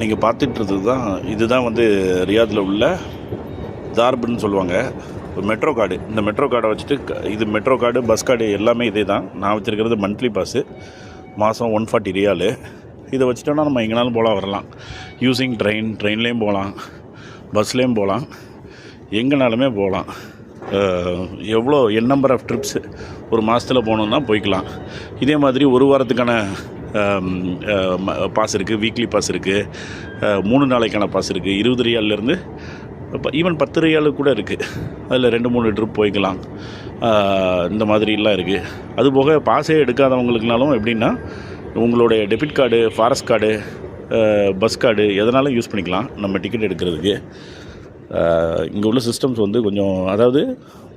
நீங்கள் பார்த்துட்டு தான் இதுதான் வந்து ரியாத்தில் உள்ள தார்புன்னு சொல்லுவாங்க. ஒரு மெட்ரோ கார்டு. இந்த மெட்ரோ கார்டை வச்சுட்டு இது மெட்ரோ கார்டு பஸ் கார்டு எல்லாமே இதே தான் நான் வச்சுருக்கிறது மந்த்லி பாஸு. மாதம் ஒன் ஃபார்ட்டி ரியாலு. இதை வச்சுட்டோன்னா நம்ம எங்கேனாலும் போகலாம் வரலாம். யூஸிங் ட்ரெயின் ட்ரெயின்லேயும் போகலாம் பஸ்லேயும் போகலாம் எங்கேனாலுமே போகலாம் எவ்வளோ என் நம்பர் ஆஃப் ட்ரிப்ஸ் ஒரு மாதத்தில் போகணுன்னா போய்க்கலாம். இதே மாதிரி ஒரு வாரத்துக்கான பாஸ் இருக்குது வீக்லி பாஸ் இருக்குது மூணு நாளைக்கான பாஸ் இருக்குது இருபது ரியால்லேருந்து இப்போ ஈவன் பத்து ரியாலு கூட இருக்குது அதில் ரெண்டு மூணு ட்ரிப் போய்க்கலாம். இந்த மாதிரிலாம் இருக்குது அதுபோக பாஸே எடுக்காதவங்களுக்குனாலும் எப்படின்னா உங்களுடைய debit card forest card bus card எதனாலும் யூஸ் பண்ணிக்கலாம். நம்ம டிக்கெட் எடுக்கிறதுக்கு. இங்கே உள்ள சிஸ்டம்ஸ் வந்து கொஞ்சம் அதாவது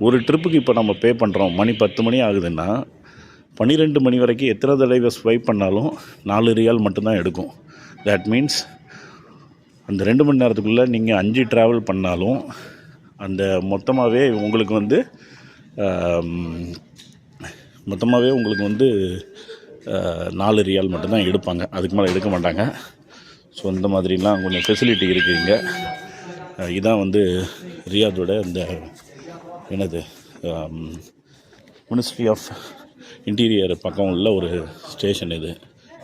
ஒரு ட்ரிப்புக்கு இப்போ நம்ம பே பண்ணுறோம் மணி பத்து மணி ஆகுதுன்னா பன்னிரெண்டு மணி வரைக்கும் எத்தனை தடவை ஸ்வைப் பண்ணாலும் நாலு ரியால் மட்டும்தான் எடுக்கும். தட் மீன்ஸ் அந்த ரெண்டு மணி நேரத்துக்குள்ளே நீங்கள் அஞ்சு ட்ராவல் பண்ணாலும் அந்த மொத்தமாகவே உங்களுக்கு வந்து மொத்தமாகவே உங்களுக்கு வந்து நாலு ரியால் மட்டும்தான் எடுப்பாங்க. அதுக்கு மேலே எடுக்க மாட்டாங்க. ஸோ இந்த மாதிரிலாம் கொஞ்சம் ஃபெசிலிட்டி இருக்குது இங்கே. இதுதான் இதான் வந்து ரியாதோட இந்த என்னது மினிஸ்ட்ரி ஆஃப் இன்டீரியர் பக்கம் உள்ள ஒரு ஸ்டேஷன் இது.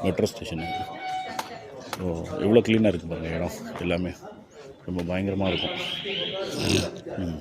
மெட்ரோ ஸ்டேஷன் ஸோ எவ்வளோ க்ளீனாக இருக்குது பாருங்கள் இடம். எல்லாமே ரொம்ப பயங்கரமாக இருக்கும். ம்.